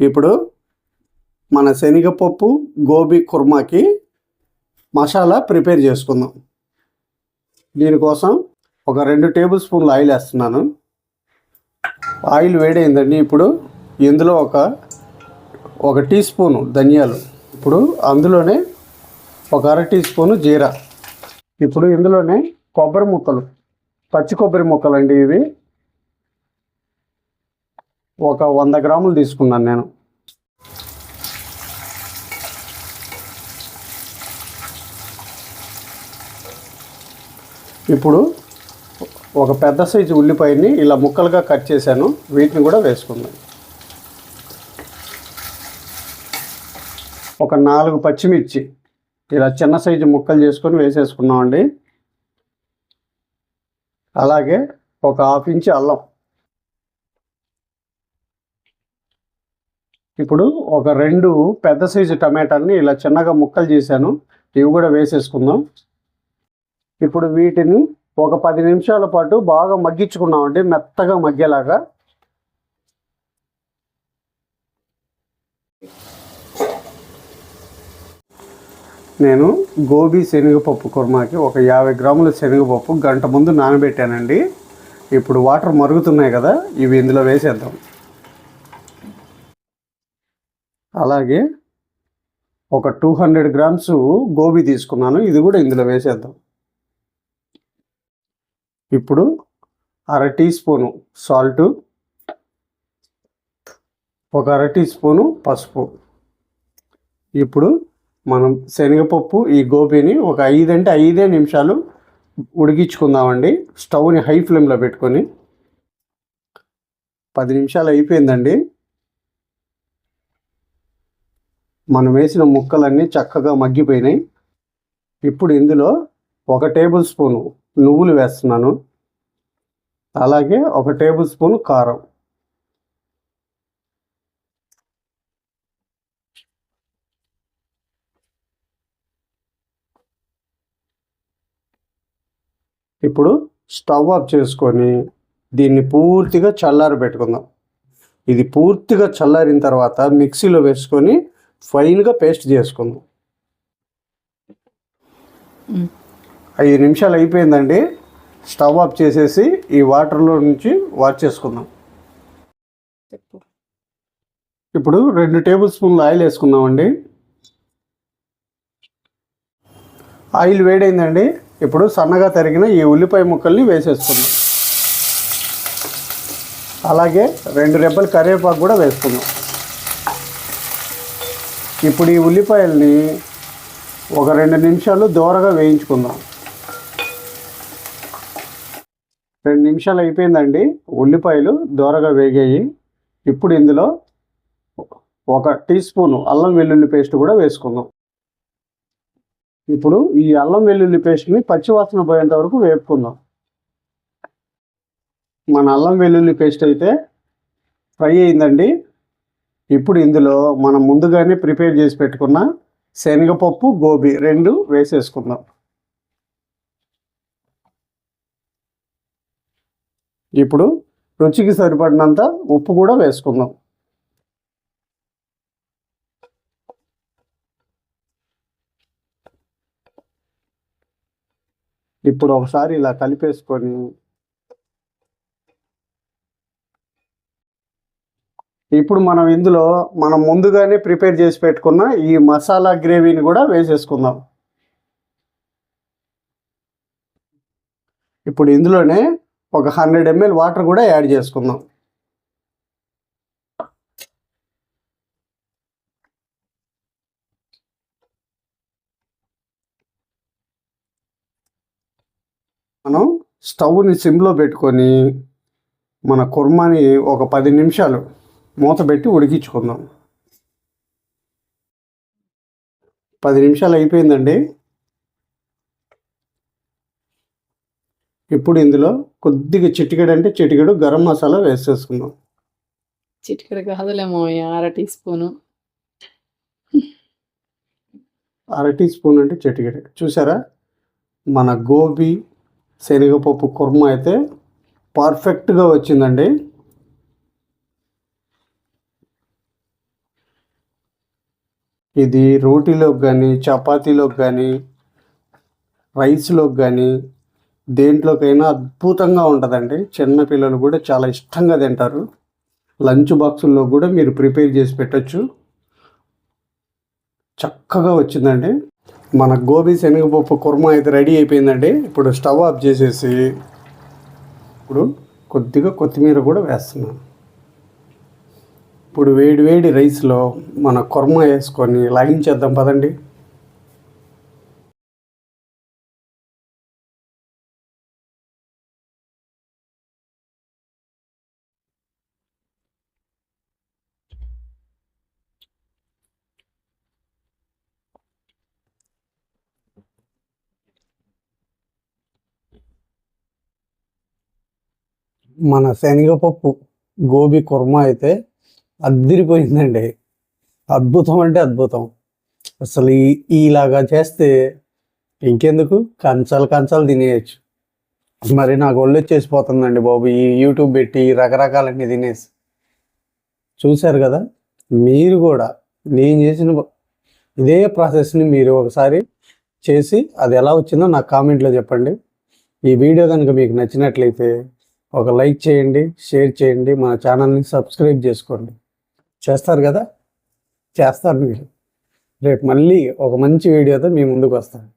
ఇప్పుడు మన శనగపప్పు గోబీ కుర్మాకి మసాలా ప్రిపేర్ చేసుకుందాం. దీనికోసం ఒక రెండు టేబుల్ స్పూన్లు ఆయిల్ వేస్తున్నాను. ఆయిల్ వేడైందండి. ఇప్పుడు ఇందులో ఒక ఒక టీ స్పూను ధనియాలు. ఇప్పుడు అందులోనే ఒక అర టీ స్పూను జీరా. ఇప్పుడు ఇందులోనే కొబ్బరి ముక్కలు పచ్చి కొబ్బరి ముక్కలు అండి ఇవి. ఒక వంద గ్రాములు తీసుకున్నాను నేను. ఇప్పుడు ఒక పెద్ద సైజు ఉల్లిపాయని ఇలా ముక్కలుగా కట్ చేశాను. వీటిని కూడా వేసుకుందాం. ఒక నాలుగు పచ్చిమిర్చి ఇలా చిన్న సైజు ముక్కలు చేసుకొని వేసేసుకున్నామండి. అలాగే ఒక హాఫ్ ఇంచ్ అల్లం ఇప్పుడు ఒక రెండు పెద్ద సైజు టమాటాలని ఇలా చిన్నగా ముక్కలు చేశాను. ఇవి కూడా వేసేసుకుందాం. ఇప్పుడు వీటిని ఒక పది నిమిషాల పాటు బాగా మగ్గించుకున్నామండి మెత్తగా మగ్గేలాగా. నేను గోబీ శనగపప్పు కుర్మాకి ఒక యాభై గ్రాముల శనగపప్పు గంట ముందు నానబెట్టానండి. ఇప్పుడు వాటర్ మరుగుతున్నాయి కదా ఇవి ఇందులో వేసేద్దాం. అలాగే ఒక టూ హండ్రెడ్ గ్రామ్స్ గోబీ తీసుకున్నాను. ఇది కూడా ఇందులో వేసేద్దాం. ఇప్పుడు అర టీ స్పూను సాల్టు ఒక అర టీ స్పూను పసుపు. ఇప్పుడు మనం శనగపప్పు ఈ గోబీని ఒక ఐదంటే ఐదే నిమిషాలు ఉడికించుకుందామండి. స్టవ్ని హై ఫ్లేమ్లో పెట్టుకొని పది నిమిషాలు అయిపోయిందండి. మనం వేసిన ముక్కలన్నీ చక్కగా మగ్గిపోయినాయి. ఇప్పుడు ఇందులో ఒక టేబుల్ స్పూను నువ్వులు వేస్తున్నాను. అలాగే ఒక టేబుల్ స్పూన్ కారం. ఇప్పుడు స్టవ్ ఆఫ్ చేసుకొని దీన్ని పూర్తిగా చల్లారి పెట్టుకుందాం ఇది పూర్తిగా చల్లారిన తర్వాత మిక్సీలో వేసుకొని ఫైన్గా పేస్ట్ చేసుకుందాం. ఐదు నిమిషాలు అయిపోయిందండి. స్టవ్ ఆఫ్ చేసేసి ఈ వాటర్లో నుంచి వాష్ చేసుకుందాం. ఇప్పుడు రెండు టేబుల్ స్పూన్లు ఆయిల్ వేసుకుందామండి. ఆయిల్ వేడైందండి. ఇప్పుడు సన్నగా తరిగిన ఈ ఉల్లిపాయ ముక్కల్ని వేసేసుకుందాం. అలాగే రెండు రెబ్బల కరివేపాకు కూడా వేసుకుందాం. ఇప్పుడు ఈ ఉల్లిపాయల్ని ఒక రెండు నిమిషాలు దూరగా వేయించుకుందాం. రెండు నిమిషాలు అయిపోయిందండి. ఉల్లిపాయలు దూరగా వేగాయి. ఇప్పుడు ఇందులో ఒక టీ స్పూను అల్లం వెల్లుల్లి పేస్ట్ కూడా వేసుకుందాం. ఇప్పుడు ఈ అల్లం వెల్లుల్లి పేస్ట్ని పచ్చివాసన పోయేంత వరకు వేపుకుందాం. మన అల్లం వెల్లుల్లి పేస్ట్ అయితే ఫ్రై అయిందండి. ఇప్పుడు ఇందులో మనం ముందుగానే ప్రిపేర్ చేసి పెట్టుకున్న శనగపప్పు గోబీ రెండు వేసేసుకుందాం. ఇప్పుడు రుచికి సరిపడినంత ఉప్పు కూడా వేసుకుందాం. ఇప్పుడు ఒకసారి ఇలా కలిపేసుకొని ఇప్పుడు మనం ఇందులో మనం ముందుగానే ప్రిపేర్ చేసి పెట్టుకున్న ఈ మసాలా గ్రేవీని కూడా వేసేసుకుందాం. ఇప్పుడు ఇందులోనే ఒక హండ్రెడ్ ఎంఎల్ వాటర్ కూడా యాడ్ చేసుకుందాం. మనం స్టవ్ని సిమ్లో పెట్టుకొని మన కుర్మాని ఒక పది నిమిషాలు మూత పెట్టి ఉడికించుకుందాం. పది నిమిషాలు అయిపోయిందండి. ఇప్పుడు ఇందులో కొద్దిగా చిటికెడు అంటే చిటికెడు గరం మసాలా వేసేసుకుందాం. చిటికెడు కాదులేమో అర టీ స్పూను. అర టీ స్పూన్ అంటే చిటికెడు. చూసారా? మన గోబీ శనగపప్పు కుర్మా అయితే పర్ఫెక్ట్గా వచ్చిందండి. ఇది రోటీలోకి కానీ చపాతీలోకి కానీ రైస్లోకి కానీ దేంట్లోకైనా అద్భుతంగా ఉంటుందండి. చిన్నపిల్లలు కూడా చాలా ఇష్టంగా తింటారు. లంచ్ బాక్సుల్లో కూడా మీరు ప్రిపేర్ చేసి పెట్టచ్చు. చక్కగా వచ్చిందండి. మన గోబీ శనగపప్పు కుర్మా అయితే రెడీ అయిపోయిందండి. ఇప్పుడు స్టవ్ ఆఫ్ చేసేసి ఇప్పుడు కొద్దిగా కొత్తిమీర కూడా వేస్తున్నాను. ఇప్పుడు వేడి వేడి రైస్లో మన కుర్మా వేసుకొని లాగించేద్దాం పదండి. మన శనగపప్పు గోబీ కుర్మా అయితే అద్దిరిపోయిందండి. అద్భుతం అంటే అద్భుతం. అసలు ఈ ఇలాగా చేస్తే ఇంకెందుకు? కంచాలు కంచాలు తినేయచ్చు. మరి నాకు ఒళ్ళు వచ్చేసిపోతుందండి బాబు. ఈ యూట్యూబ్ పెట్టి రకరకాలన్నీ తినేసి. చూశారు కదా? మీరు కూడా నేను చేసిన ఇదే ప్రాసెస్ని మీరు ఒకసారి చేసి అది ఎలా వచ్చిందో నాకు కామెంట్లో చెప్పండి. ఈ వీడియో కనుక మీకు నచ్చినట్లయితే ఒక లైక్ చేయండి షేర్ చేయండి మన ఛానల్ని సబ్స్క్రైబ్ చేసుకోండి. చేస్తారు కదా? చేస్తారు మీరు. రేపు మళ్ళీ ఒక మంచి వీడియోతో మీ ముందుకు వస్తాను.